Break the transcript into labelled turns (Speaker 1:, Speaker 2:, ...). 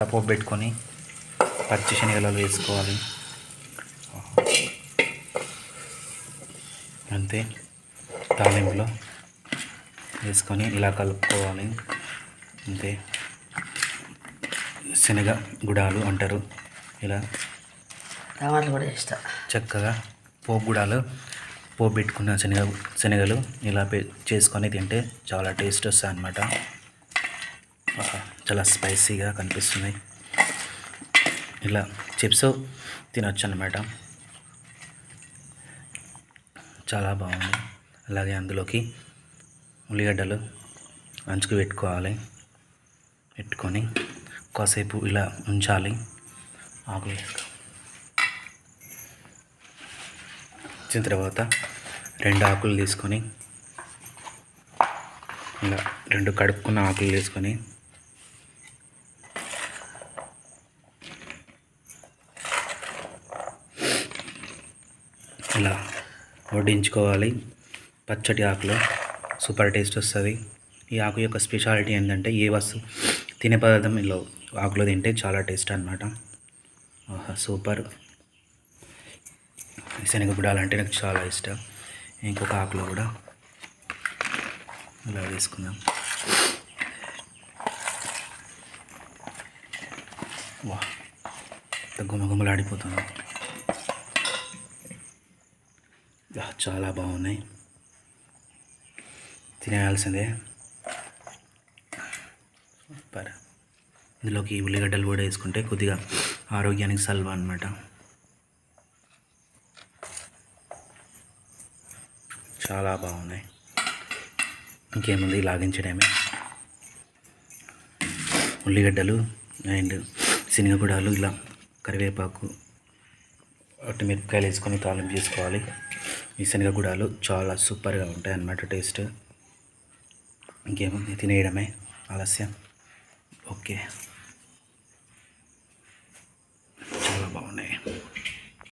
Speaker 1: పోపు పెట్టుకొని పచ్చి శనగలు వేసుకోవాలి. అంతే. తాలింపులో వేసుకొని ఇలా కలుపుకోవాలి. అంతే. శనగ గుడాలు అంటారు. ఇలా
Speaker 2: టమాటాలు కూడా వేస్తా
Speaker 1: చక్కగా పోపు గుడాలు పోపు పెట్టుకున్న శనగ శనగలు ఇలా చేసుకొని తింటే చాలా టేస్ట్ వస్తాయి అన్నమాట చాలా స్పైసీగా కనిపిస్తున్నాయి ఇలా చిప్స్ తినొచ్చు అన్నమాట చాలా బాగుంది. అలాగే అందులోకి ఉల్లిగడ్డలు అంచుకు పెట్టుకోవాలి. పెట్టుకొని కాసేపు ఇలా ఉంచాలి. ఆకులు వచ్చిన తర్వాత రెండు ఆకులు తీసుకొని ఇలా రెండు కడుక్కున్న ఆకులు తీసుకొని ఇలా వడ్డించుకోవాలి. పచ్చటి ఆకులు సూపర్ టేస్ట్ వస్తుంది. ఈ ఆకు యొక్క స్పెషాలిటీ ఏంటంటే ఏ వస్తువు తినే పదార్థం ఇలా ఆకులో తింటే చాలా టేస్ట్ అనమాట సూపర్. శనగ నాకు చాలా ఇష్టం. ఇంకొక ఆకులో కూడా ఇలా వేసుకుందాం. వా గుమగుమలాడిపోతుంది. చాలా బాగున్నాయి. తినేయాల్సిందే. సూపర్. ఇందులోకి ఉల్లిగడ్డలు కూడా వేసుకుంటే కొద్దిగా ఆరోగ్యానికి సల్వ అనమాట చాలా బాగున్నాయి. ఇంకేముంది లాగించడమే. ఉల్లిగడ్డలు అండ్ శనగగుడాలు ఇలా కరివేపాకు అటు మిరపకాయలు వేసుకొని తాలింపు చేసుకోవాలి. ఈ శనగగూడాలు చాలా సూపర్గా ఉంటాయి అన్నమాట టేస్ట్. ఇంకేముంది? తినేయడమే. ఆలస్యం. ఓకే.